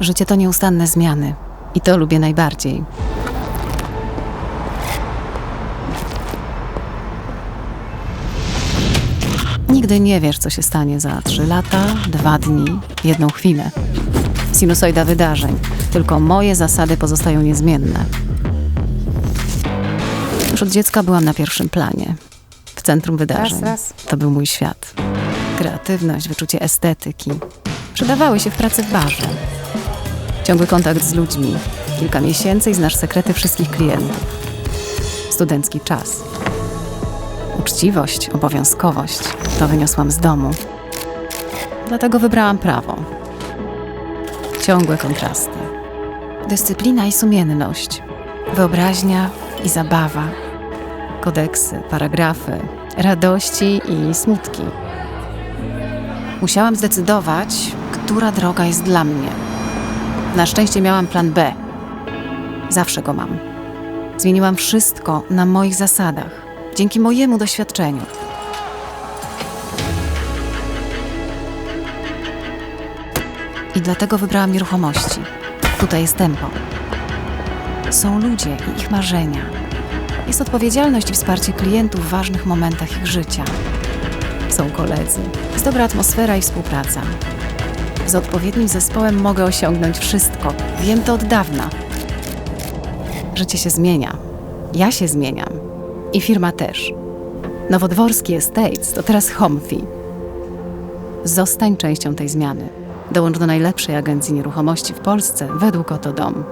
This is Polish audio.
Życie to nieustanne zmiany. I to lubię najbardziej. Nigdy nie wiesz, co się stanie za trzy lata, dwa dni, jedną chwilę. Sinusoida wydarzeń. Tylko moje zasady pozostają niezmienne. Już od dziecka byłam na pierwszym planie. W centrum wydarzeń. raz. To był mój świat. Kreatywność, wyczucie estetyki. Przydawały się w pracy w barze. Ciągły kontakt z ludźmi. Kilka miesięcy i znasz sekrety wszystkich klientów. Studencki czas. Uczciwość, obowiązkowość. To wyniosłam z domu. Dlatego wybrałam prawo. Ciągłe kontrasty. Dyscyplina i sumienność. Wyobraźnia i zabawa. Kodeksy, paragrafy, radości i smutki. Musiałam zdecydować, która droga jest dla mnie. Na szczęście miałam plan B. Zawsze go mam. Zmieniłam wszystko na moich zasadach, dzięki mojemu doświadczeniu. I dlatego wybrałam nieruchomości. Tutaj jest tempo. Są ludzie i ich marzenia. Jest odpowiedzialność i wsparcie klientów w ważnych momentach ich życia. Są koledzy. Jest dobra atmosfera i współpraca. Z odpowiednim zespołem mogę osiągnąć wszystko. Wiem to od dawna. Życie się zmienia. Ja się zmieniam. I firma też. Nowodworski Estates to teraz Homfi. Zostań częścią tej zmiany. Dołącz do najlepszej agencji nieruchomości w Polsce według Oto Dom.